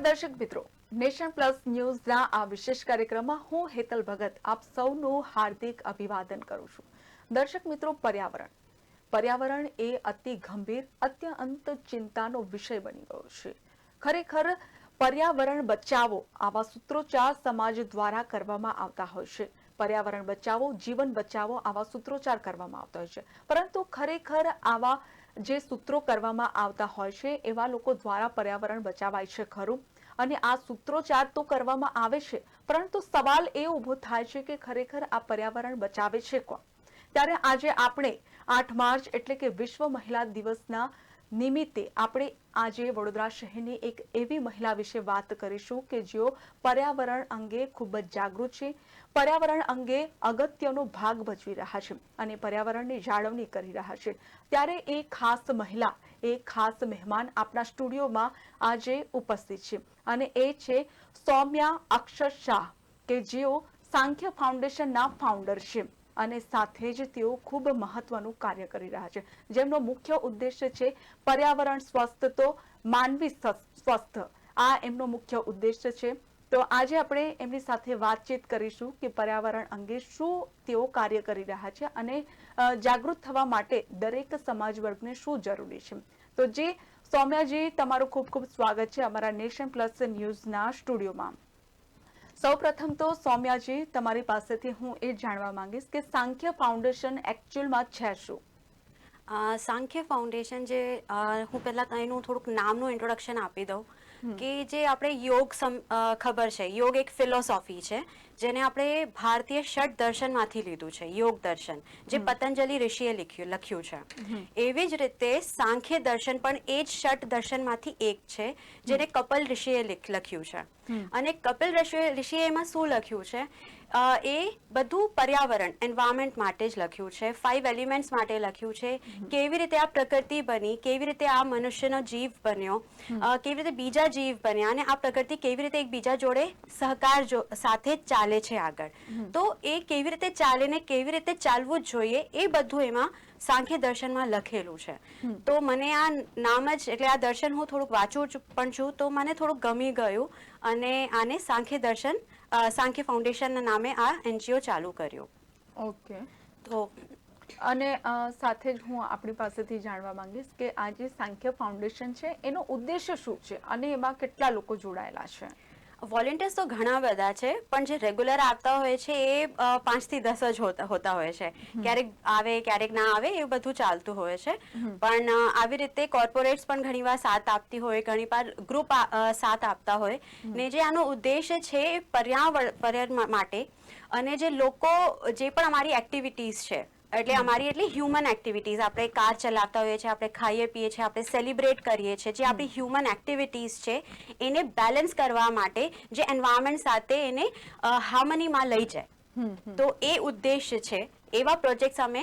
દર્શક મિત્રો, nation plus ન્યૂઝના આ વિશેષ કાર્યક્રમમાં હું હેતલ ભગત આપ સૌનું હાર્દિક અભિવાદન કરું છું. દર્શક મિત્રો, પર્યાવરણ. પર્યાવરણ એ અતિ ગંભીર, અત્યંત ચિંતાનો વિષય બની ગયો છે. ખરેખર, પર્યાવરણ બચાવો આવા સૂત્રોચ્ચાર સમાજ દ્વારા કરવામાં આવતા હોય છે. પર્યાવરણ બચાવો, જીવન બચાવો આવા સૂત્રોચ્ચાર કરવામાં આવતા હોય છે. પરંતુ ખરેખર આવા જે સૂત્રો કરવામાં આવતા હોય છે, એવા લોકો દ્વારા પર્યાવરણ બચાવાય છે ખરું? અને આ સૂત્રોચ્ચાર તો કરવામાં આવે છે, પરંતુ સવાલ એ ઊભો થાય છે કે ખરેખર આ પર્યાવરણ બચાવે છે કોણ? ત્યારે આજે આપણે આઠ માર્ચ એટલે કે વિશ્વ મહિલા દિવસના નિમિત્તે આપણે આજે વડોદરા શહેરની એક એવી મહિલા વિશે વાત કરીશું કે જેઓ પર્યાવરણ અંગે ખૂબ જ જાગૃત છે, પર્યાવરણ અંગે અગત્યનો ભાગ ભજવી રહ્યા છે અને પર્યાવરણની જાળવણી કરી રહ્યા છે. ત્યારે એ ખાસ મહિલા એ ખાસ મહેમાન આપણા સ્ટુડિયોમાં આજે ઉપસ્થિત છે. અને એ છે સૌમ્યા અક્ષર શાહ, કે જેઓ સાંખ્ય ફાઉન્ડેશનના ફાઉન્ડર છે. અને સાથે જ તેઓ ખૂબ મહત્વનું કાર્ય કરી રહ્યા છે. જેમનો મુખ્ય ઉદ્દેશ્ય છે પર્યાવરણ સ્વસ્થ તો માનવી સ્વસ્થ સ્વસ્થ. આ એમનો મુખ્ય ઉદ્દેશ્ય છે તો આજે આપણે એમની સાથે વાતચીત કરીશું કે પર્યાવરણ અંગે શું તેઓ કાર્ય કરી રહ્યા છે અને જાગૃત થવા માટે દરેક સમાજ વર્ગને શું જરૂરી છે. તો જે, સૌમ્યાજી, તમારું ખૂબ ખૂબ સ્વાગત છે અમારા નેશન પ્લસ ન્યૂઝના સ્ટુડિયોમાં. સૌપ્રથમ તો સૌમ્યાજી, તમારી પાસેથી હું એ જાણવા માંગીશ કે સાંખ્ય ફાઉન્ડેશન એકચ્યુઅલમાં છે શું? સાંખ્ય ફાઉન્ડેશન જે હું પહેલાં એનું થોડુંક નામનું ઇન્ટ્રોડક્શન આપી દઉં. કે જે આપણે યોગ ખબર છે યોગ એક ફિલોસોફી છે જેને આપણે ભારતીય ષટ દર્શનમાંથી લીધું છે યોગ દર્શન જે પતંજલિ ઋષિએ લખ્યું લખ્યું છે. એવી જ રીતે સાંખ્ય દર્શન પણ એ જ ષટ દર્શનમાંથી એક છે જેને કપિલ ઋષિએ લખ્યું છે. અને કપિલ ઋષિએ એમાં શું લખ્યું છે? એ બધું પર્યાવરણ એન્વાયરમેન્ટ માટે જ લખ્યું છે. ફાઇવ એલિમેન્ટ્સ માટે લખ્યું છે. કેવી રીતે આ પ્રકૃતિ બની કેવી રીતે આ મનુષ્યનો જીવ બન્યો કેવી રીતે બીજા જીવ બન્યા અને આ પ્રકૃતિ કેવી રીતે એકબીજા જોડે સહકાર સાથે ચાલે છે આગળ. તો એ કેવી રીતે ચાલે ને કેવી રીતે ચાલવું જ જોઈએ એ બધું એમાં સાંખ્ય દર્શનમાં લખેલું છે. તો મને આ નામ જ એટલે આ દર્શન હું થોડુંક વાંચું પણ છું તો મને થોડુંક ગમી ગયું અને આને સાંખ્ય દર્શન સાંખ્ય ફાઉન્ડેશનના નામે આ એનજીઓ ચાલુ કર્યું. ઓકે. તો અને સાથે જ હું આપણી પાસેથી જાણવા માંગીશ કે આ જે સાંખ્ય ફાઉન્ડેશન છે એનો ઉદ્દેશ્ય શું છે? અને એમાં કેટલા લોકો જોડાયેલા છે? વોલેન્ટિયર્સ તો ઘણા બધા છે પણ જે રેગ્યુલર આવતા હોય છે એ પાંચ પાંચથી દસ જ હોતા હોય છે. ક્યારેક આવે ક્યારેક ના આવે એ બધું ચાલતું હોય છે. પણ આવી રીતે કોર્પોરેટ્સ પણ ઘણીવાર સાથ આપતી હોય ઘણીવાર ગ્રુપ સાથ આપતા હોય. ને જે આનો ઉદ્દેશ્ય છે પર્યાવરણ પર્યાવરણ માટે અને જે લોકો જે પણ અમારી એક્ટિવિટીઝ છે એટલે અમારી એટલી હ્યુમન એક્ટિવિટીઝ આપણે કાર ચલાવતા હોઈએ છીએ આપણે ખાઈએ પીએ છીએ આપણે સેલિબ્રેટ કરીએ છીએ. જે આપણી હ્યુમન એક્ટિવિટીઝ છે એને બેલેન્સ કરવા માટે જે એન્વાયરમેન્ટ સાથે એને હાર્મનીમાં લઈ જાય. તો એ ઉદ્દેશ્ય છે. એવા પ્રોજેક્ટ્સ અમે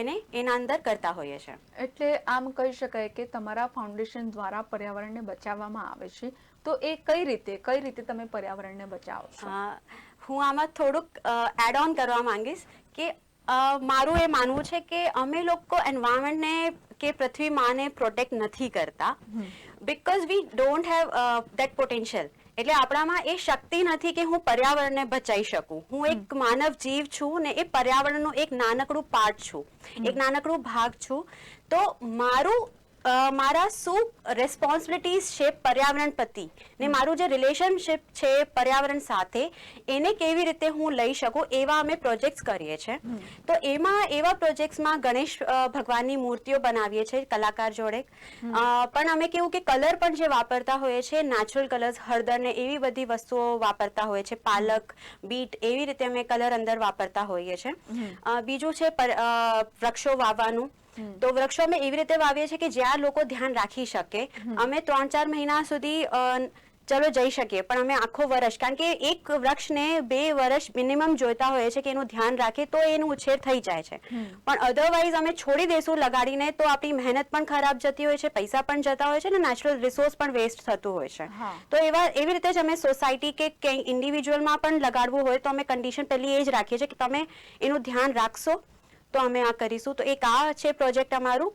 એને એના અંદર કરતા હોઈએ છીએ. એટલે આમ કહી શકાય કે તમારા ફાઉન્ડેશન દ્વારા પર્યાવરણને બચાવવામાં આવે છે. તો એ કઈ રીતે કઈ રીતે તમે પર્યાવરણને બચાવો હું. આમાં થોડુંક એડ ઓન કરવા માંગીશ કે મારું એ માનવું છે કે અમે લોકો એન્વાયરમેન્ટને કે પૃથ્વી માને પ્રોટેક્ટ નથી કરતા. Because we don't have that potential એટલે આપણામાં એ શક્તિ નથી કે હું પર્યાવરણને બચાવી શકું. હું એક માનવ જીવ છું ને એ પર્યાવરણનું એક નાનકડું પાર્ટ છું. એક નાનકડું ભાગ છું. તો મારું મારા શું રેસ્પોન્સિબિલિટીઝ છે પર્યાવરણ પ્રતિ? ને મારું જે રિલેશનશિપ છે પર્યાવરણ સાથે એને કેવી રીતે હું લઈ શકું એવા અમે પ્રોજેક્ટ્સ કરીએ છીએ તો એમાં એવા પ્રોજેક્ટ્સમાં ગણેશ ભગવાનની મૂર્તિઓ બનાવીએ છીએ કલાકાર જોડે. પણ અમે કેવું કે કલર પણ જે વાપરતા હોઈએ છીએ નેચરલ કલર્સ હળદર ને એવી બધી વસ્તુઓ વાપરતા હોઈએ છીએ પાલક બીટ એવી રીતે અમે કલર અંદર વાપરતા હોઈએ છીએ બીજું છે વૃક્ષો વાવવાનું. તો વૃક્ષો અમે એવી રીતે વાવીએ છીએ કે જ્યાં લોકો ધ્યાન રાખી શકે. અમે ત્રણ ચાર મહિના સુધી ચલો જઈ શકીએ પણ અમે આખો વર્ષ કારણ કે એક વૃક્ષને બે વર્ષ મિનિમમ જોઈતા હોય છે કે એનું ધ્યાન રાખે તો એનું ઉછેર થઈ જાય છે. પણ અધરવાઇઝ અમે છોડી દેશું લગાડીને તો આપણી મહેનત પણ ખરાબ જતી હોય છે પૈસા પણ જતા હોય છે ને નેચરલ રિસોર્સ પણ વેસ્ટ થતું હોય છે. તો એવા એવી રીતે જ અમે સોસાયટી કે ક્યાંય ઇન્ડિવિજ્યુઅલમાં પણ લગાડવું હોય તો અમે કન્ડિશન પહેલી એ જ રાખીએ છીએ કે તમે એનું ધ્યાન રાખશો. તો અમે આ કરીશું. તો એક આ છે પ્રોજેક્ટ અમારું.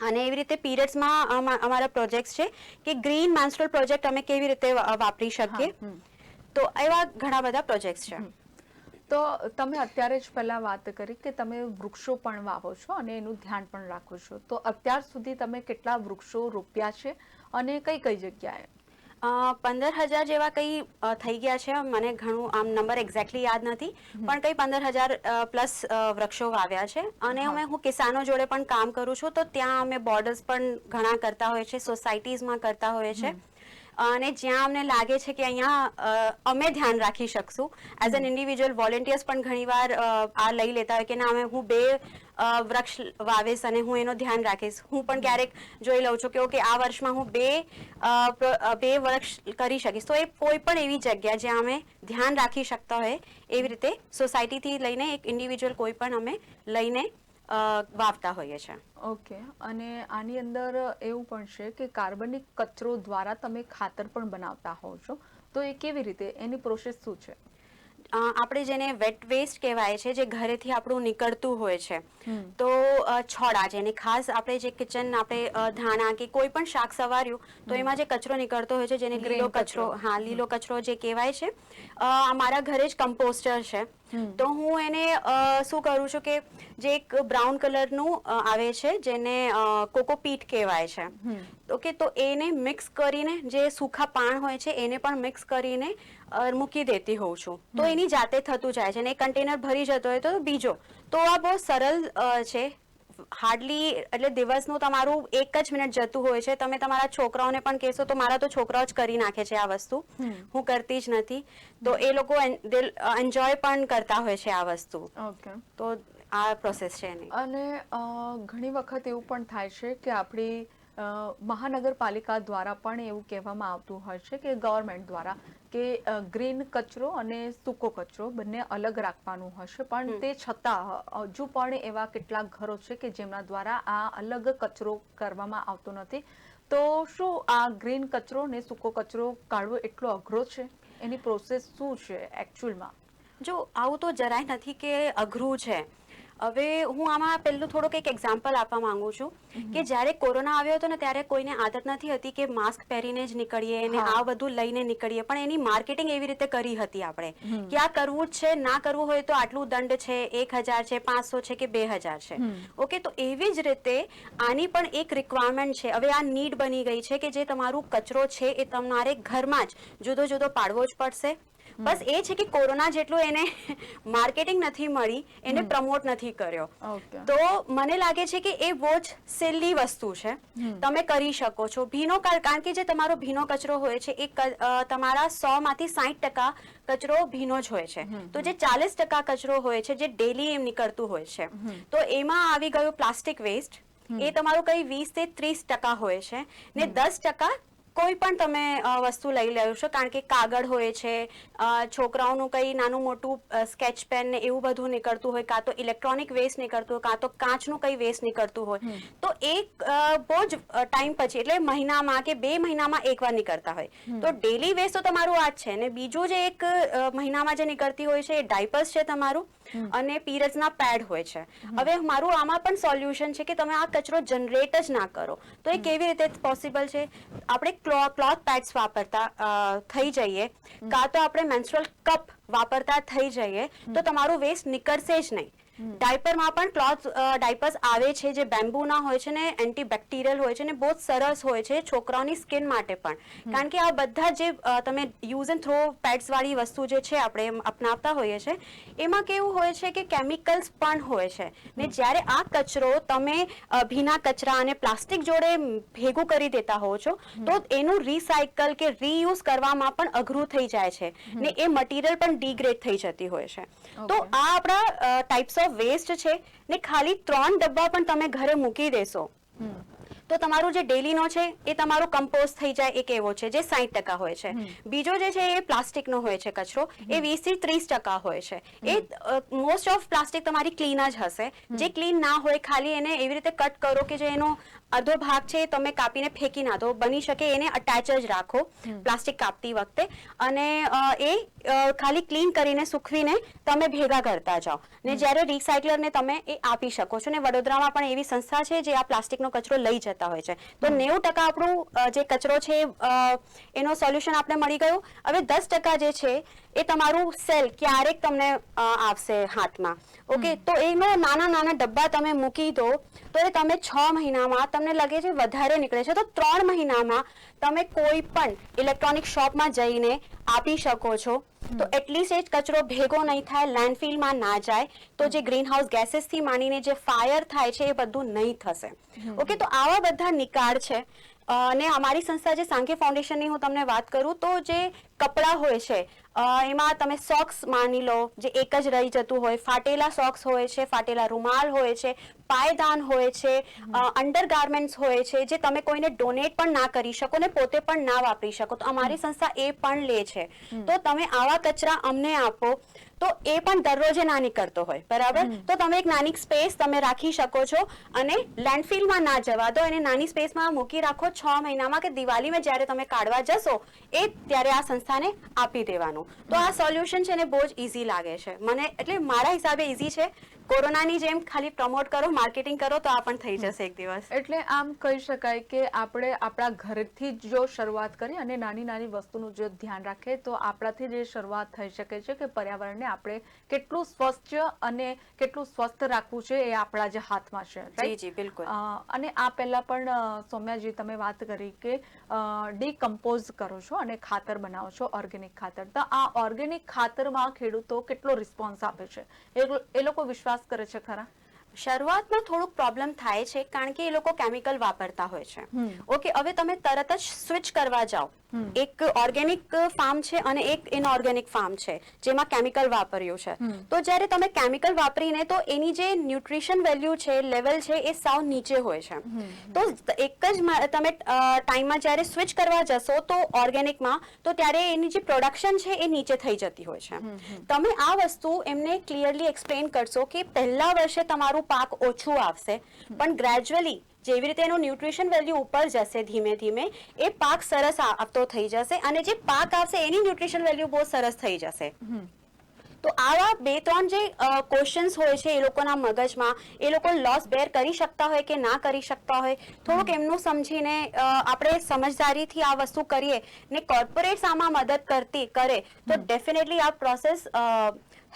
અને એવી રીતે પીરિયડ્સમાં અમારા પ્રોજેક્ટ્સ છે કે ગ્રીન માન્સ્ટ્રલ પ્રોજેક્ટ અમે કેવી રીતે વાપરી શકીએ. તો એવા ઘણા બધા પ્રોજેક્ટ્સ છે. તો તમે અત્યારે જ પહેલા વાત કરી કે તમે વૃક્ષો પણ વાવો છો અને એનું ધ્યાન પણ રાખો છો. તો અત્યાર સુધી તમે કેટલા વૃક્ષો રોપ્યા છે અને કઈ કઈ જગ્યાએ? પંદર હજાર જેવા કંઈ થઈ ગયા છે. મને ઘણું આમ નંબર એક્ઝેક્ટલી યાદ નથી. પણ કંઈ પંદર હજાર પ્લસ વૃક્ષો વાવ્યા છે. અને. અમે હું કિસાનો જોડે પણ કામ કરું છું. તો ત્યાં અમે બોર્ડર્સ પણ ઘણા કરતા હોય છે. સોસાયટીઝમાં કરતા હોય છે. અને જ્યાં અમને લાગે છે કે અહીંયા અમે ધ્યાન રાખી શકશું. એઝ એન ઇન્ડિવિજ્યુઅલ વોલેન્ટિયર્સ પણ ઘણીવાર આ લઈ લેતા હોય કે ના, અમે હું બે વૃક્ષ વાવીશ અને હું એનું ધ્યાન રાખીશ. હું પણ ક્યારેક જોઈ લઉં છું કે ઓકે, આ વર્ષમાં હું બે બે વૃક્ષ કરી શકીશ. તો એ કોઈ પણ એવી જગ્યા જ્યાં અમે ધ્યાન રાખી શકતા હોય, એવી રીતે સોસાયટીથી લઈને એક ઇન્ડિવિજ્યુઅલ કોઈ પણ અમે લઈને વાવતા હોઈએ છીએ ઓકે. અને આની અંદર એવું પણ છે કે કાર્બનિક કચરો દ્વારા તમે ખાતર પણ બનાવતા હોવ છો. તો એ કેવી રીતે? એની પ્રોસેસ શું છે? આપણે જેને વેટ વેસ્ટ કહેવાય છે જે ઘરેથી આપણું નીકળતું હોય છે. તો છોડા જેને ખાસ આપણે જે કિચન આપણે ધાણા કે કોઈ પણ શાક સવાર્યું તો એમાં જે કચરો નીકળતો હોય છે જેને લીલો કચરો. હા લીલો કચરો જે કહેવાય છે મારા ઘરે જ કમ્પોસ્ટર છે. તો હું એને શું કરું છું કે જે એક બ્રાઉન કલરનું આવે છે જેને કોકોપીટ કહેવાય છે. ઓકે તો એને મિક્સ કરીને જે સૂખા પાન હોય છે એને પણ મિક્સ કરીને મૂકી દેતી હોઉં છું. તો એની જાતે થતું જાય છે અને એ કન્ટેનર ભરી જતો હોય તો બીજો. તો આ બહુ સરળ છે. હાર્ડલી એટલે દિવસનું તમારું એક જ મિનિટ જતું હોય છે. તમે તમારા છોકરાઓને પણ કહેશો તો મારા તો છોકરાઓ જ કરી નાખે છે આ વસ્તુ. હું કરતી જ નથી. તો એ લોકો એન્જોય પણ કરતા હોય છે આ વસ્તુ. ઓકે. તો આ પ્રોસેસ છે એની. અને ઘણી વખત એવું પણ થાય છે કે આપણી મહાનગરપાલિકા દ્વારા પણ એવું કહેવામાં આવતું હોય છે કે ગવર્મેન્ટ દ્વારા કે ગ્રીન કચરો અને સૂકો કચરો બંને અલગ રાખવાનું હશે. પણ તે છતાં હજુ પણ એવા કેટલાક ઘરો છે કે જેમના દ્વારા આ અલગ કચરો કરવામાં આવતો નથી. તો શું આ ગ્રીન કચરો ને સૂકો કચરો કાઢવો એટલો અઘરો છે? એની પ્રોસેસ શું છે એકચ્યુઅલમાં જો આવું તો જરાય નથી કે અઘરું છે. હવે હું આમાં પહેલું થોડુંક એક એક્ઝામ્પલ આપવા માંગુ છું કે જ્યારે કોરોના આવ્યો હતો ને ત્યારે કોઈને આદત નથી હતી કે માસ્ક પહેરીને જ નીકળીએ અને આ બધું લઈને નીકળીએ પણ એની માર્કેટિંગ એવી રીતે કરી હતી આપણે કે આ કરવું જ છે ના કરવું હોય તો આટલું દંડ છે એક હજાર છે પાંચસો છે કે બે હજાર છે. ઓકે તો એવી જ રીતે આની પણ એક રિક્વાયરમેન્ટ છે. હવે આ નીડ બની ગઈ છે કે જે તમારું કચરો છે એ તમારે ઘરમાં જ જુદો જુદો પાડવો જ પડશે. બસ એ છે કે કોરોના જેટલું એને માર્કેટિંગ નથી મળી એને પ્રમોટ નથી કર્યો. તો મને લાગે છે કે એ બહુ જ સેલ્લી વસ્તુ છે. તમે કરી શકો છો. ભીનો કારણ કે જે તમારો ભીનો કચરો હોય છે એ તમારા સો માંથી સાહીઠ ટકા કચરો ભીનો જ હોય છે. તો જે ચાલીસ ટકા કચરો હોય છે જે ડેલી એમ નીકળતું હોય છે. તો એમાં આવી ગયું પ્લાસ્ટિક વેસ્ટ એ તમારું કઈ વીસથી ત્રીસ ટકા હોય છે ને દસ ટકા કોઈ પણ તમે વસ્તુ લઈ લેવો છો કારણ કે કાગળ હોય છે છોકરાઓનું કંઈ નાનું મોટું સ્કેચ પેન ને એવું બધું નીકળતું હોય કાં તો ઇલેક્ટ્રોનિક વેસ્ટ નીકળતું હોય કાં તો કાચનું કંઈ વેસ્ટ નીકળતું હોય તો એક બહુ જ ટાઈમ પછી એટલે મહિનામાં કે બે મહિનામાં એકવાર નીકળતા હોય. તો ડેલી વેસ્ટ તો તમારું આ જ છે ને બીજું જે એક મહિનામાં જે નીકળતી હોય છે એ ડાયપર્સ છે તમારું. અને પીરિયડ્સના પેડ હોય છે. હવે મારું આમાં પણ સોલ્યુશન છે કે તમે આ કચરો જનરેટ જ ના કરો. તો એ કેવી રીતે પોસિબલ છે? આપણે ક્લોથ પેડ્સ વાપરતા થઈ જઈએ. કાં તો આપણે મેન્સ્ટ્રલ કપ વાપરતા થઈ જઈએ. તો તમારું વેસ્ટ નીકળશે જ નહીં. ડાયપરમાં પણ ક્લોથ ડાયપર્સ આવે છે જે બેમ્બુના હોય છે ને એન્ટીબેક્ટેરિયલ હોય છે ને બહુ સરસ હોય છે છોકરાઓની સ્કિન માટે પણ. કારણ કે આ બધા જે તમે યુઝ એન્ડ થ્રો પેડ્સ વાળી વસ્તુ જે છે આપણે અપનાવતા હોઈએ છે એમાં કેવું હોય છે કે કેમિકલ્સ પણ હોય છે. ને જ્યારે આ કચરો તમે ભીના કચરા અને પ્લાસ્ટિક જોડે ભેગું કરી દેતા હો છો તો એનું રિસાયકલ કે રીયુઝ કરવામાં પણ અઘરું થઈ જાય છે. ને એ મટીરિયલ પણ ડિગ્રેડ થઈ જતી હોય છે. તો આ આપણા ટાઈપ્સ ઓફ વેસ્ટ છે ને ખાલી ત્રણ ડબ્બા પણ તમે ઘરે મૂકી દેશો. તો તમારું જે ડેલીનો છે એ તમારો કમ્પોઝ થઈ જાય એક એવો છે જે સાઠ ટકા હોય છે. બીજો જે છે એ પ્લાસ્ટિકનો હોય છે કચરો એ વીસથી ત્રીસ ટકા હોય છે. એ મોસ્ટ ઓફ પ્લાસ્ટિક તમારી ક્લીન જ હશે. જે ક્લીન ના હોય ખાલી એને એવી રીતે કટ કરો કે જે એનો અડધો ભાગ છે એ તમે કાપીને ફેંકી ના દો. બની શકે એને અટેચ જ રાખો પ્લાસ્ટિક કાપતી વખતે. અને એ ખાલી ક્લીન કરીને સૂકવીને તમે ભેગા કરતા જાઓ. ને જ્યારે રિસાયકલરને તમે એ આપી શકો છો. ને વડોદરામાં પણ એવી સંસ્થા છે જે આ પ્લાસ્ટિકનો કચરો લઈ જતા હોય છે. તો નેવું ટકા આપણું જે કચરો છે એનો સોલ્યુશન આપણે મળી ગયું. હવે દસ ટકા જે છે એ તમારું સેલ ક્યારેક તમને આવશે હાથમાં. ઓકે તો એનો નાના નાના ડબ્બા તમે મૂકી દો તો એ તમે છ મહિનામાં તમને લાગે છે વધારે નીકળે છે તો ત્રણ મહિનામાં તમે કોઈ પણ ઇલેક્ટ્રોનિક શોપમાં જઈને આપી શકો છો. તો એટલીસ્ટ એ જ કચરો ભેગો નહીં થાય લેન્ડફિલમાં ના જાય તો જે ગ્રીન હાઉસ ગેસીસથી માંડીને જે ફાયર થાય છે એ બધું નહીં થશે. ઓકે તો આવા બધા નિકાળ છે. અને અમારી સંસ્થા જે સાંખી ફાઉન્ડેશનની હું તમને વાત કરું તો જે કપડાં હોય છે એમાં તમે સોક્સ માની લો જે એક જ રહી જતું હોય ફાટેલા સોક્સ હોય છે ફાટેલા રૂમાલ હોય છે પાયદાન હોય છે અંડર ગાર્મેન્ટ્સ હોય છે જે તમે કોઈને ડોનેટ પણ ના કરી શકો ને પોતે પણ ના વાપરી શકો. તો અમારી સંસ્થા એ પણ લે છે. તો તમે આવા કચરા અમને આપો તો એ પણ દરરોજે ના નીકળતો હોય બરાબર? તો તમે એક નાની સ્પેસ તમે રાખી શકો છો અને લેન્ડફિલમાં ના જવા દો. એને નાની સ્પેસમાં મૂકી રાખો છ મહિનામાં કે દિવાળીમાં જ્યારે તમે કાઢવા જશો એ ત્યારે આ સંસ્થાને આપી દેવાનું. તો આ સોલ્યુશન છે ને બહુ જ ઇઝી લાગે છે. મને એટલે મારા હિસાબે ઇઝી છે. કોરોનાની જેમ ખાલી પ્રમોટ કરો માર્કેટિંગ કરો તો આ પણ થઈ જશે એક દિવસ. એટલે આમ કહી શકાય કે આપણે આપણા ઘરથી જ જો શરૂઆત કરીએ અને નાની નાની વસ્તુનું જો ધ્યાન રાખીએ તો આપણાથી જે શરૂઆત થઈ શકે છે કે પર્યાવરણને આપણે કેટલું સ્વચ્છ અને કેટલું સ્વસ્થ રાખવું છે એ આપણા જ હાથમાં છે જી જી બિલકુલ. અને આ પહેલા પણ સૌમ્યાજી તમે વાત કરી કે ડીકમ્પોઝ કરો છો અને ખાતર બનાવો છો ઓર્ગેનિક ખાતર. તો આ ઓર્ગેનિક ખાતરમાં ખેડૂતો કેટલો રિસ્પોન્સ આપે છે? એ લોકો વિશ્વાસ કરે છે ખરા? શરૂઆતમાં થોડુંક પ્રોબ્લેમ થાય છે કારણ કે એ લોકો કેમિકલ વાપરતા હોય છે. ઓકે હવે તમે તરત જ સ્વિચ કરવા જાઓ. એક ઓર્ગેનિક ફાર્મ છે અને એક ઇનઓર્ગેનિક ફાર્મ છે જેમાં કેમિકલ વાપર્યું છે. તો જ્યારે તમે કેમિકલ વાપરીને તો એની જે ન્યુટ્રિશન વેલ્યુ છે લેવલ છે એ સાવ નીચે હોય છે. તો એક જ તમે ટાઈમમાં જ્યારે સ્વિચ કરવા જશો તો ઓર્ગેનિકમાં તો ત્યારે એની જે પ્રોડક્શન છે એ નીચે થઈ જતી હોય છે. તમે આ વસ્તુ એમને ક્લિયરલી એક્સપ્લેન કરશો કે પહેલા વર્ષે તમારું પાક ઓછું આવશે પણ ગ્રેજ્યુઅલી જેવી રીતે એનું ન્યુટ્રિશન વેલ્યુ ઉપર જશે ધીમે ધીમે એ પાક સરસ આવતો થઈ જશે અને જે પાક આવશે એની ન્યુટ્રિશન વેલ્યુ બહુ સરસ થઈ જશે. તો આવા બે ત્રણ જે ક્વેશ્ચન્સ હોય છે એ લોકોના મગજમાં એ લોકો લોસ બેર કરી શકતા હોય કે ના કરી શકતા હોય થોડુંક એમનું સમજીને આપણે સમજદારીથી આ વસ્તુ કરીએ ને કોર્પોરેટ્સ આમાં મદદ કરતી કરે તો ડેફિનેટલી આ પ્રોસેસ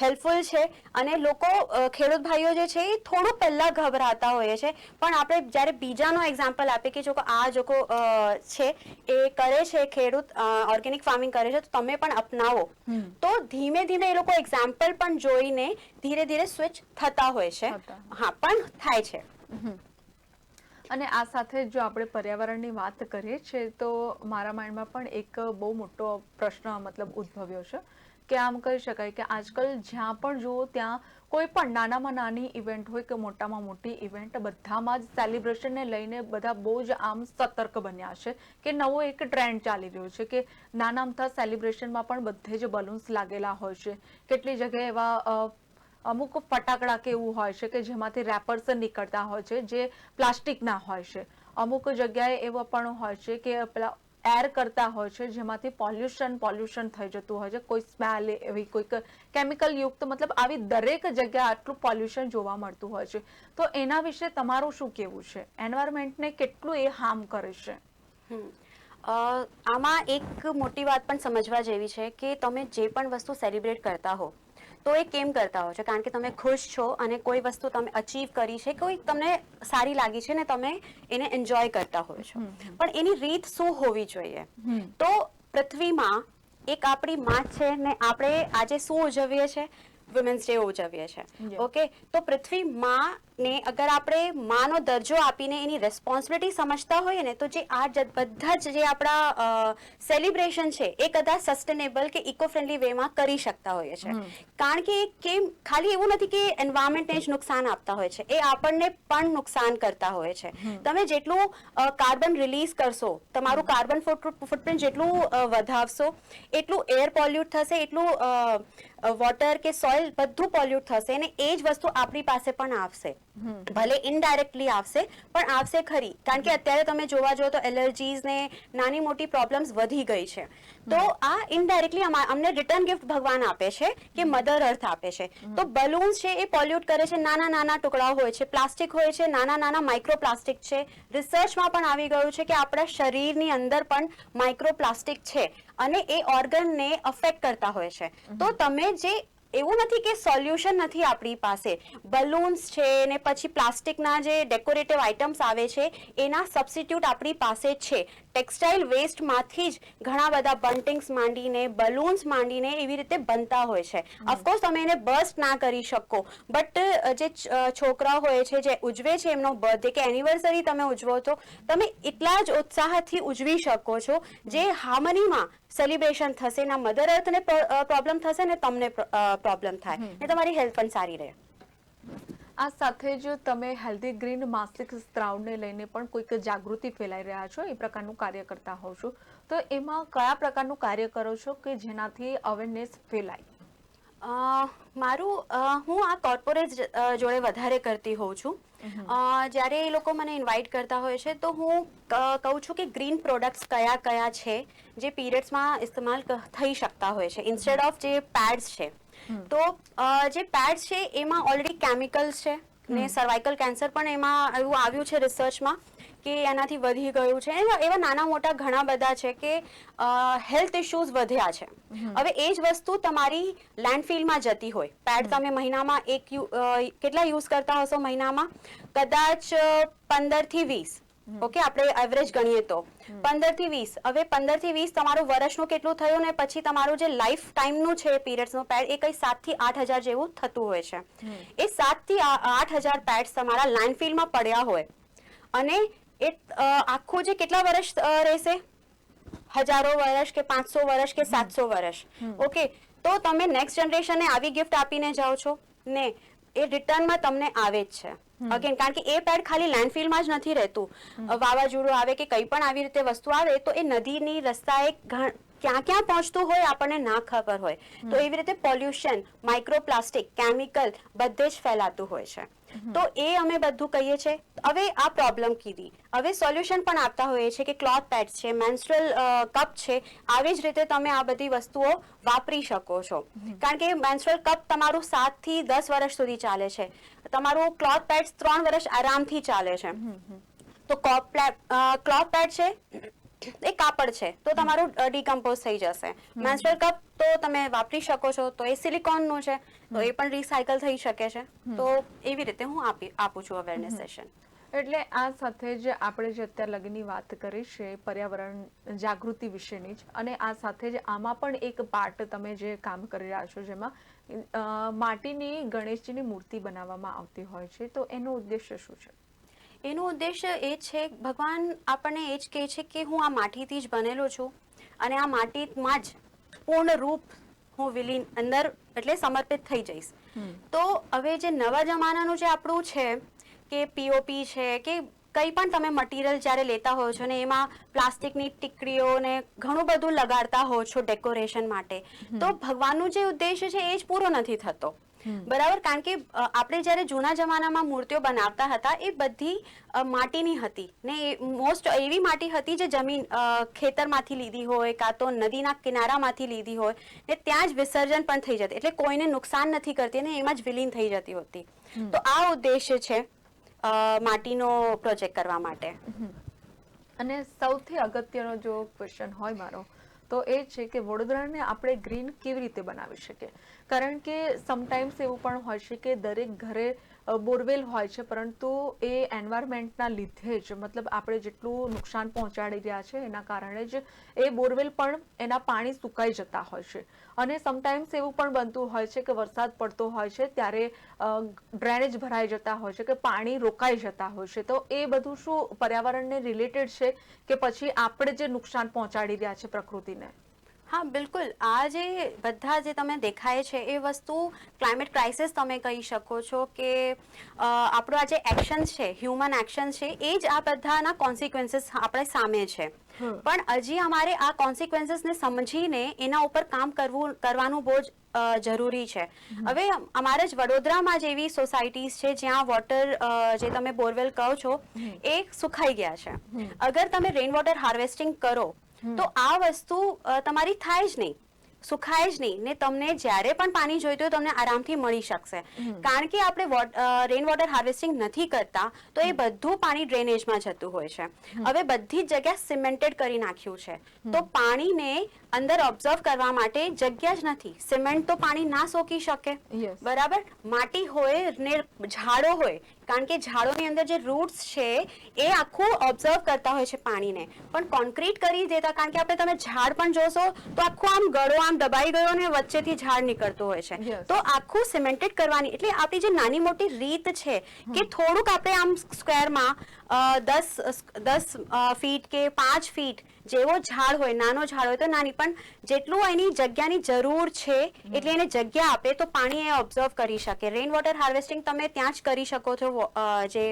હેલ્પફુલ છે અને લોકો ખેડૂત ભાઈઓ જે છે એ થોડું પહેલા ગભરાતા હોય છે. પણ આપણે જ્યારે બીજાનો એક્ઝામ્પલ આપીએ કે જો આ જોકો છે એ કરે છે ખેડૂત ઓર્ગેનિક ફાર્મિંગ કરે છે તો તમે પણ અપનાવો. તો ધીમે ધીમે એ લોકો એક્ઝામ્પલ પણ જોઈને ધીરે ધીરે સ્વિચ થતા હોય છે. હા પણ થાય છે. અને આ સાથે જો આપણે પર્યાવરણની વાત કરીએ છીએ તો મારા માઇન્ડમાં પણ એક બહુ મોટો પ્રશ્ન મતલબ ઉદ્ભવ્યો છે. કે આમ કહી શકાય કે આજકાલ જ્યાં પણ જુઓ, ત્યાં કોઈ પણ નાનામાં નાની ઇવેન્ટ હોય કે મોટામાં મોટી ઇવેન્ટ બધામાં જ સેલિબ્રેશનને લઈને બધા બહુ જ આમ સતર્ક બન્યા છે કે નવો એક ટ્રેન્ડ ચાલી રહ્યો છે કે નાના અમથા સેલિબ્રેશનમાં પણ બધે જ બલૂન્સ લાગેલા હોય છે. કેટલી જગ્યાએ એવા અમુક ફટાકડા કે એવું હોય છે કે જેમાંથી રેપર્સ નીકળતા હોય છે, જે પ્લાસ્ટિકના હોય છે. અમુક જગ્યાએ એવો પણ હોય છે કે પેલા એર કરતા હોય છે, જેમાંથી પોલ્યુશન પોલ્યુશન થઈ જતું હોય છે. કોઈ સ્મેલ એવી, કોઈક કેમિકલ યુક્ત, મતલબ આવી દરેક જગ્યાએ આટલું પોલ્યુશન જોવા મળતું હોય છે. તો એના વિશે તમારું શું કેવું છે? એન્વાયરમેન્ટને કેટલું એ હાર્મ કરે છે? આમાં એક મોટી વાત પણ સમજવા જેવી છે કે તમે જે પણ વસ્તુ સેલિબ્રેટ કરતા હો તો એ કેમ કરતા હો છો? કારણ કે તમે ખુશ છો અને કોઈ વસ્તુ તમે અચીવ કરી છે કોઈ તમને સારી લાગી છે ને તમે એને એન્જોય કરતા હોય છો. પણ એની રીત શું હોવી જોઈએ? તો પૃથ્વીમાં એક આપણી માં છે ને આપણે આજે શું ઉજવીએ છે વુમેન્સ ડે ઉજવીએ છે ઓકે તો પૃથ્વી માં ને અગર આપણે માનો દરજ્જો આપીને એની રેસ્પોન્સિબિલિટી સમજતા હોઈએ ને તો જે આ બધા જ જે આપણા સેલિબ્રેશન છે એ કદાચ સસ્ટેનેબલ કે ઇકો ફ્રેન્ડલી વેમાં કરી શકતા હોઈએ છે કારણ કે એ કેમ ખાલી એવું નથી કે એન્વાયરમેન્ટને જ નુકસાન આપતા હોય છે એ આપણને પણ નુકસાન કરતા હોય છે. તમે જેટલું કાર્બન રિલીઝ કરશો તમારું કાર્બન ફૂટપ્રિન્ટ જેટલું વધાવશો એટલું એર પોલ્યુટ થશે એટલું વોટર કે સોઇલ બધું પોલ્યુટ થશે અને એ જ વસ્તુ આપણી પાસે પણ આવશે. ભલે ઇનડાયરેક્ટલી આવશે પણ આવશે ખરી. કારણ કે અત્યારે તમે જોવા જાઓ તો એલર્જીઝ ને નાની મોટી પ્રોબ્લેમ્સ વધી ગઈ છે. તો આ ઇનડાયરેક્ટલી અમને રિટર્ન ગિફ્ટ ભગવાન આપે છે કે મધર અર્થ આપે છે. તો બલૂન્સ છે એ પોલ્યુટ કરે છે, નાના નાના ટુકડાઓ હોય છે પ્લાસ્ટિક હોય છે, નાના નાના માઇક્રો પ્લાસ્ટિક છે રિસર્ચમાં પણ આવી ગયું છે કે આપણા શરીરની અંદર પણ માઇક્રો પ્લાસ્ટિક છે અને એ ઓર્ગનને અફેક્ટ કરતા હોય છે. તો તમે જે એવું નથી કે સોલ્યુશન નથી આપણી પાસે. બલૂન્સ છે ને પછી પ્લાસ્ટિકના જે ડેકોરેટિવ આઇટમ્સ આવે છે એના સબસ્ટિટ્યૂટ આપણી પાસે છે. ટેક્સટાઇલ વેસ્ટમાંથી જ ઘણા બધા બંટિંગ્સ માંડીને બલૂન્સ માંડીને એવી રીતે બનતા હોય છે. ઓફકોર્સ તમે એને બર્સ્ટ ના કરી શકો. બટ જે છોકરા હોય છે જે ઉજવે છે એમનો બર્થડે કે એનિવર્સરી તમે ઉજવો છો તમે એટલા જ ઉત્સાહથી ઉજવી શકો છો જે હાર્મનીમાં સેલિબ્રેશન થશે ના મધર અર્થને પ્રોબ્લેમ થશે ને તમને પ્રોબ્લેમ થાય. ને તમારી હેલ્થ પણ સારી રહે. આ સાથે જ તમે હેલ્ધી ગ્રીન માસિક સ્ત્રાવને લઈને પણ કોઈક જાગૃતિ ફેલાઈ રહ્યા છો એ પ્રકારનું કાર્ય કરતા હોવ છો. તો એમાં કયા પ્રકારનું કાર્ય કરો છો કે જેનાથી અવેરનેસ ફેલાય? મારું હું આ કોર્પોરેટ જોડે વધારે કરતી હોઉં છું. જ્યારે એ લોકો મને ઇન્વાઇટ કરતા હોય છે તો હું કહું છું કે ગ્રીન પ્રોડક્ટ્સ કયા કયા છે જે પીરિયડ્સમાં ઇસ્તેમાલ થઈ શકતા હોય છે. ઇન્સ્ટેડ ઓફ જે પેડ્સ છે તો જે પેડ્સ છે એમાં ઓલરેડી કેમિકલ્સ છે ને સર્વાઇકલ કેન્સર પણ એમાં એવું આવ્યું છે રિસર્ચમાં કે એનાથી વધી ગયું છે. એવા નાના મોટા ઘણા બધા છે કે હેલ્થ ઇશ્યુઝ વધ્યા છે. હવે એ જ વસ્તુ તમારી લેન્ડફિલમાં જતી હોય. પેડ તમે મહિનામાં એક કેટલા યુઝ કરતા હશો મહિનામાં? કદાચ પંદરથી વીસ. ઓકે આપણે એવરેજ ગણીએ તો. પંદરથી વીસ. હવે પંદરથી વીસ તમારું વર્ષનું કેટલું થયું ને પછી તમારું જે લાઈફ ટાઈમનું છે પીરિયડ્સનું પેડ એ કંઈ સાતથી આઠ હજાર જેવું થતું હોય છે. એ સાતથી આઠ હજાર પેડ્સ તમારા લેન્ડફિલમાં પડ્યા હોય. અને એ આખું જે કેટલા વર્ષ રહેશે? હજારો વર્ષ કે પાંચસો વર્ષ કે સાતસો વર્ષ? ઓકે તો તમે નેક્સ્ટ જનરેશનને આવી ગિફ્ટ આપીને જાઓ છો? ને એ રિટર્નમાં તમને આવે જ છે. અગેન કારણ કે એ પેડ ખાલી લેન્ડફિલમાં જ નથી રહેતું. વાવાઝોડું આવે કે કંઈ પણ આવી રીતે વસ્તુ આવે તો એ નદીની રસ્તાએ ક્યાં ક્યાં પહોંચતું હોય આપણને ના ખબર હોય. તો એવી રીતે પોલ્યુશન માઇક્રોપ્લાસ્ટિક કેમિકલ બધે જ ફેલાતું હોય છે. તો એ અમે બધું કહીએ છીએ. હવે આ પ્રોબ્લેમ કીધી. હવે સોલ્યુશન પણ આપતા હોઈએ છીએ કે ક્લોથ પેડ્સ છે મેન્સ્ટ્રલ કપ છે આવી જ રીતે તમે આ બધી વસ્તુઓ વાપરી શકો છો. કારણ કે મેન્સ્ટ્રલ કપ તમારું સાતથી દસ વર્ષ સુધી ચાલે છે. તમારું ક્લોથ પેડ્સ ત્રણ વર્ષ આરામથી ચાલે છે. તો ક્લોથ પેડ છે? એ કાપડ છે તો તમારું ડીકમ્પોઝ થઈ જશે. મેન્સ્ટ્રલ કપ તો તમે વાપરી શકો છો તો એ સિલિકોનનું છે તો એ પણ રિસાયકલ થઈ શકે છે. તો એવી રીતે હું આપી આપું છું અવેરનેસ સેશન એટલે આ સાથે જ આપણે જે અત્યારે લગીની વાત કરી છે પર્યાવરણ જાગૃતિ વિશેની જ અને આ સાથે જ આમાં પણ એક પાર્ટ તમે જે કામ કરી રહ્યા છો જેમાં માટીની ગણેશજીની મૂર્તિ બનાવવામાં આવતી હોય છે તો એનો ઉદ્દેશ્ય શું છે? એનો ઉદ્દેશ્ય એ છે ભગવાન આપણને એ જ કહે છે કે હું આ માટીથી જ બનેલો છું અને આ માટીમાં જ પૂર્ણ રૂપ હું વિલીન અંદર એટલે સમર્પિત થઈ જઈશ. તો હવે જે નવા જમાનાનું જે આપણું છે કે પીઓપી છે કે કંઈ પણ તમે મટીરિયલ જ્યારે લેતા હોવ છો ને એમાં પ્લાસ્ટિકની ટીકડીઓ ને ઘણું બધું લગાડતા હો છો ડેકોરેશન માટે તો ભગવાનનું જે ઉદ્દેશ્ય છે એ જ પૂરો નથી થતો. બરાબર? કારણ કે આપણે જ્યારે જૂના જમાનામાં મૂર્તિઓ બનાવતા હતા એ બધી માટીની હતી. ને મોસ્ટ એવી માટી હતી જે જમીન ખેતરમાંથી લીધી હોય કાં તો નદીના કિનારામાંથી લીધી હોય ને ત્યાં જ વિસર્જન પણ થઈ જતી. એટલે કોઈને નુકસાન નથી કરતી અને એમાં જ વિલીન થઈ જતી હોતી. તો આ ઉદ્દેશ્ય છે માટીનો પ્રોજેક્ટ કરવા માટે. અને સૌથી અગત્યનો જો ક્વેશ્ચન હોય મારો તો એ છે કે વડોદરાને આપણે ગ્રીન કેવી રીતે બનાવી શકીએ? કારણ કે સમટાઈમ્સ એવું પણ હોય છે કે દરેક ઘરે બોરવેલ હોય છે, પરંતુ એ એન્વાયરમેન્ટના લીધે જ, મતલબ આપણે જેટલું નુકસાન પહોંચાડી રહ્યા છે, એના કારણે જ એ બોરવેલ પણ એના પાણી સુકાઈ જતા હોય છે. અને સમટાઈમ્સ એવું પણ બનતું હોય છે કે વરસાદ પડતો હોય છે, ત્યારે ડ્રેનેજ ભરાઈ જતા હોય છે કે પાણી રોકાઈ જતા હોય છે. તો એ બધું શું પર્યાવરણને રિલેટેડ છે કે પછી આપણે જે નુકસાન પહોંચાડી રહ્યા છે પ્રકૃતિને? હા બિલકુલ. આ જે બધા જે તમે દેખાય છે એ વસ્તુ ક્લાઇમેટ ક્રાઇસિસ તમે કહી શકો છો કે આપણો આ જે એક્શન છે હ્યુમન એક્શન છે એ જ આ બધાના કોન્સિક્વન્સીસ આપણે સામે છે. પણ હજી અમારે આ કોન્સિક્વન્સીસને સમજીને એના ઉપર કામ કરવું કરવાનું બહુ જ જરૂરી છે. હવે અમારે જ વડોદરામાં જેવી સોસાયટીઝ છે જ્યાં વોટર જે તમે બોરવેલ કહો છો એ સુખાઈ ગયા છે. અગર તમે રેઇન વોટર હાર્વેસ્ટિંગ કરો તો આ વસ્તુ તમારી થાય જ નહીં. સુખાય જ નહીં. ને તમને જ્યારે પણ પાણી જોઈતું હોય તમને આરામથી મળી શકશે. કારણ કે આપણે રેન વોટર હાર્વેસ્ટિંગ નથી કરતા તો એ બધું પાણી ડ્રેનેજમાં જતું હોય છે. હવે બધી જ જગ્યા સિમેન્ટેડ કરી નાખ્યું છે. તો પાણીને અંદર ઓબ્ઝર્વ કરવા માટે જગ્યા જ નથી. સિમેન્ટ તો પાણી ના સોકી શકે. બરાબર? માટી હોય ને ઝાડો હોય કારણ કે ઝાડોની અંદર જે રૂટ્સ છે એ આખું ઓબ્ઝર્વ કરતા હોય છે પાણીને. પણ કોન્ક્રીટ કરી દેતા કારણ કે આપણે તમે ઝાડ પણ જોશો તો આખું આમ ગળો આમ દબાઈ ગયો ને વચ્ચેથી ઝાડ નીકળતું હોય છે. તો આખું સિમેન્ટેડ કરવાની એટલે આપણી જે નાની મોટી રીત છે કે થોડુંક આપણે આમ સ્ક્વેરમાં દસ દસ ફીટ કે પાંચ ફીટ જેવો ઝાડ હોય નાનો ઝાડ હોય તો નાની. પણ જેટલું એની જગ્યાની જરૂર છે એટલે એને જગ્યા આપે તો પાણી એ ઓબ્ઝર્વ કરી શકે. રેઇન વોટર હાર્વેસ્ટિંગ તમે ત્યાં જ કરી શકો છો જે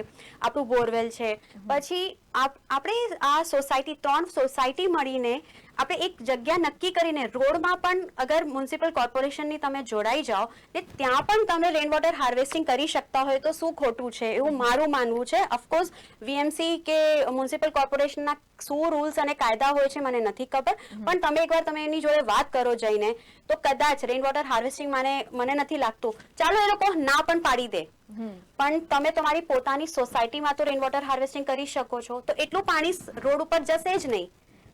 આપણું બોરવેલ છે. પછી આપ- આપણે આ સોસાયટી ત્રણ સોસાયટી મળીને આપણે એક જગ્યા નક્કી કરીને રોડમાં પણ અગર મ્યુનિસિપલ કોર્પોરેશનની તમે જોડાઈ જાઓ ને ત્યાં પણ તમે રેઇન વોટર હાર્વેસ્ટિંગ કરી શકતા હોય તો શું ખોટું છે? એવું મારું માનવું છે. ઓફકોર્સ વીએમસી કે મ્યુનિસિપલ કોર્પોરેશનના શું રૂલ્સ અને કાયદા હોય છે મને નથી ખબર. પણ તમે એકવાર તમે એની જોડે વાત કરો જઈને તો કદાચ રેન વોટર હાર્વેસ્ટિંગ મને મને નથી લાગતું. ચાલો એ લોકો ના પણ પાડી દે. પણ તમે તમારી પોતાની સોસાયટીમાં તો રેઇન વોટર હાર્વેસ્ટિંગ કરી શકો છો. તો એટલું પાણી રોડ ઉપર જશે જ નહીં.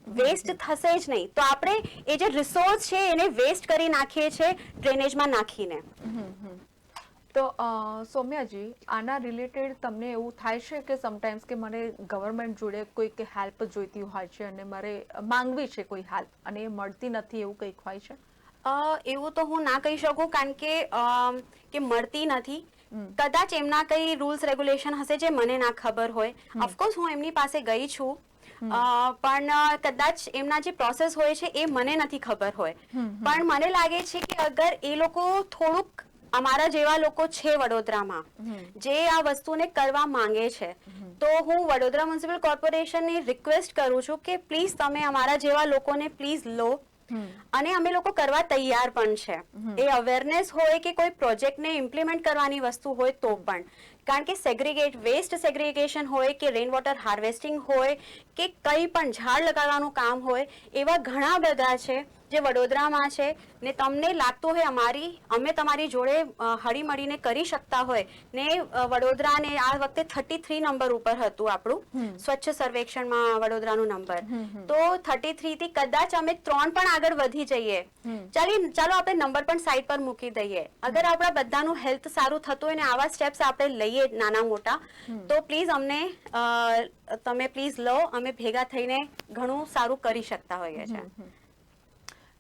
વેસ્ટ થશે જ નહીં. તો આપણે એ જે રિસોર્સ છે એને વેસ્ટ કરી નાખીએ છીએ ડ્રેનેજમાં નાખીને. તો સૌમ્યાજી આના રિલેટેડ તમને એવું થાય છે કે સમટાઈમ્સ કે મને ગવર્મેન્ટ જોડે કોઈક હેલ્પ જોઈતી હોય છે અને મારે માંગવી છે કોઈ હેલ્પ અને એ મળતી નથી એવું કંઈક હોય છે? અ, એવું તો હું ના કહી શકું કારણ કે કે મળતી નથી. કદાચ એમના કઈ રૂલ્સ રેગ્યુલેશન હશે જે મને ના ખબર હોય. ઓફકોર્સ હું એમની પાસે ગઈ છું. પણ કદાચ એમના જે પ્રોસેસ હોય છે એ મને નથી ખબર હોય. પણ મને લાગે છે કે અગર એ લોકો થોડુંક અમારા જેવા લોકો છે વડોદરામાં જે આ વસ્તુને કરવા માંગે છે તો હું વડોદરા મ્યુનિસિપલ કોર્પોરેશનની રિક્વેસ્ટ કરું છું કે પ્લીઝ તમે અમારા જેવા લોકોને પ્લીઝ લો. અને અમે લોકો કરવા તૈયાર પણ છે. એ અવેરનેસ હોય કે કોઈ પ્રોજેક્ટને ઇમ્પ્લિમેન્ટ કરવાની વસ્તુ હોય તો પણ. કારણ કે સેગ્રીગેટ વેસ્ટ સેગ્રીગેશન હોય કે રેઇન વોટર હાર્વેસ્ટિંગ હોય કે કંઈ પણ ઝાડ લગાડવાનું કામ હોય એવા ઘણા બધા છે જે વડોદરામાં છે ને તમને લાગતું હોય અમારી અમે તમારી જોડે હળીમળીને હળી કરી શકતા હોય. ને વડોદરા વડોદરાને આ વખતે થર્ટી થ્રી નંબર ઉપર હતું આપણું. સ્વચ્છ સર્વેક્ષણમાં વડોદરાનું નંબર તો થર્ટી થ્રી થી કદાચ અમે ત્રણ પણ આગળ વધી જઈએ. ચાલી ચાલો આપણે નંબર પણ સાઈડ પર મૂકી દઈએ. અગર આપણા બધાનું હેલ્થ સારું થતું હોય ને આવા સ્ટેપ્સ આપણે લઈએ નાના મોટા તો પ્લીઝ અમને તમે પ્લીઝ લો અમે ભેગા થઈને ઘણું સારું કરી શકતા હોઈએ છે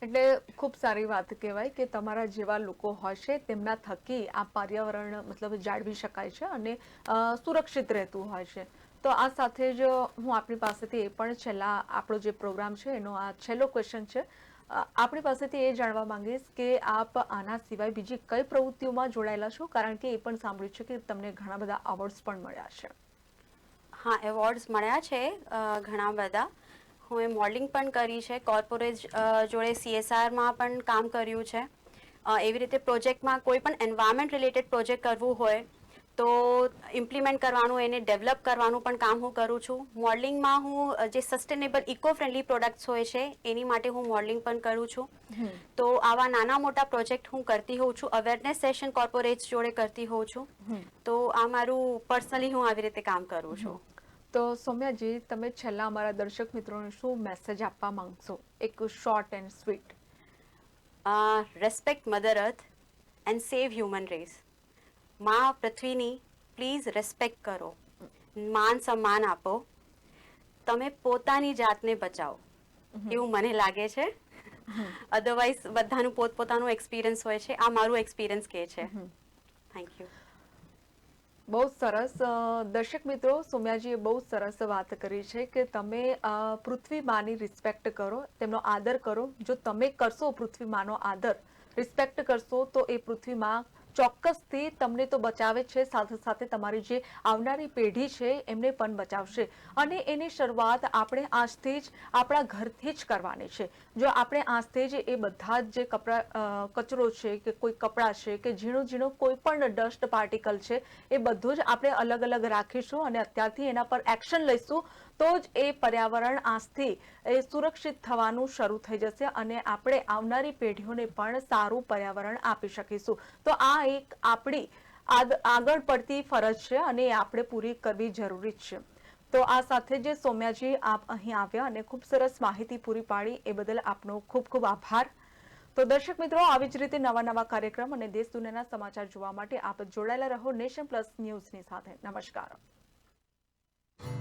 એટલે ખૂબ સારી વાત કહેવાય કે તમારા જેવા લોકો હશે, તેમના થકી આ પર્યાવરણ મતલબ જાળવી શકાય છે અને સુરક્ષિત રહેતું હોય છે. તો આ સાથે જ હું આપણી પાસેથી એ પણ છેલ્લા આપણો જે પ્રોગ્રામ છે, એનો આ છેલ્લો ક્વેશ્ચન છે. આપણી પાસેથી એ જાણવા માંગીશ કે આપ આના સિવાય બીજી કઈ પ્રવૃત્તિઓમાં જોડાયેલા છો? કારણ કે એ પણ સાંભળ્યું છે કે તમને ઘણા બધા અવોર્ડ્સ પણ મળ્યા છે. હા એવોર્ડ્સ મળ્યા છે ઘણા બધા. હું એ મોડલિંગ પણ કરી છે. કોર્પોરેટ જોડે સીએસઆરમાં પણ કામ કર્યું છે. એવી રીતે પ્રોજેક્ટમાં કોઈ પણ એન્વાયરમેન્ટ રિલેટેડ પ્રોજેક્ટ કરવું હોય તો ઇમ્પ્લિમેન્ટ કરવાનું એને ડેવલપ કરવાનું પણ કામ હું કરું છું. મોડલિંગમાં હું જે સસ્ટેનેબલ ઇકો ફ્રેન્ડલી પ્રોડક્ટ્સ હોય છે એની માટે હું મોડલિંગ પણ કરું છું. તો આવા નાના મોટા પ્રોજેક્ટ હું કરતી હોઉં છું. અવેરનેસ સેશન કોર્પોરેટ જોડે કરતી હોઉં છું. તો આ મારું પર્સનલી હું આવી રીતે કામ કરું છું. તો સૌમ્યાજી તમે છેલ્લા અમારા દર્શક મિત્રોને શું મેસેજ આપવા માંગશો? એક short and sweet respect mother earth and save human રેસમાં પૃથ્વીની પ્લીઝ રેસ્પેક્ટ કરો. માન સન્માન આપો. તમે પોતાની જાતને બચાવો. એવું મને લાગે છે. અધરવાઇઝ બધાનું પોતપોતાનું એક્સપિરિયન્સ હોય છે. આ મારું એક્સપિરિયન્સ કે છે. થેન્ક યુ બહુ સરસ દર્શક મિત્રો, સોમ્યાજીએ બહુ સરસ વાત કરી છે કે તમે પૃથ્વી માની રિસ્પેક્ટ કરો, તેમનો આદર કરો. જો તમે કરશો પૃથ્વી માનો આદર રિસ્પેક્ટ કરશો તો એ પૃથ્વી માં ચોક્કસથી તમને તો બચાવે છે, સાથે સાથે તમારી જે આવનારી પેઢી છે, એમને પણ બચાવશે. અને એની શરૂઆત આપણે આજથી જ આપણા ઘરથી જ કરવાની છે. જો આપણે આજથી જ એ બધા જ જે કપડા કચરો છે કે કોઈ કપડાં છે કે ઝીણું ઝીણું કોઈ પણ ડસ્ટ પાર્ટિકલ છે, એ બધું જ આપણે અલગ અલગ રાખીશું અને અત્યારથી એના પર એક્શન લઈશું. તો જ એ પર્યાવરણ આજથી એ સુરક્ષિત થવાનું શરૂ થઈ જશે અને આપણે આવનારી પેઢીઓને પણ સારું પર્યાવરણ આપી શકીશું. તો આ એક આપણી આગળ પડતી ફરજ છે અને આપણે પૂરી કરવી જરૂરી છે. તો આ સાથે જે સૌમ્યાજી આપ અહીં આવ્યા અને ખૂબ સરસ માહિતી પૂરી પાડી. એ બદલ આપનો ખૂબ ખૂબ આભાર. તો દર્શક મિત્રો, આવી જ રીતે નવા નવા કાર્યક્રમ અને દેશ દુનિયાના સમાચાર જોવા માટે આપ જોડાયેલા રહો નેશન પ્લસ ન્યૂઝની સાથે. નમસ્કાર.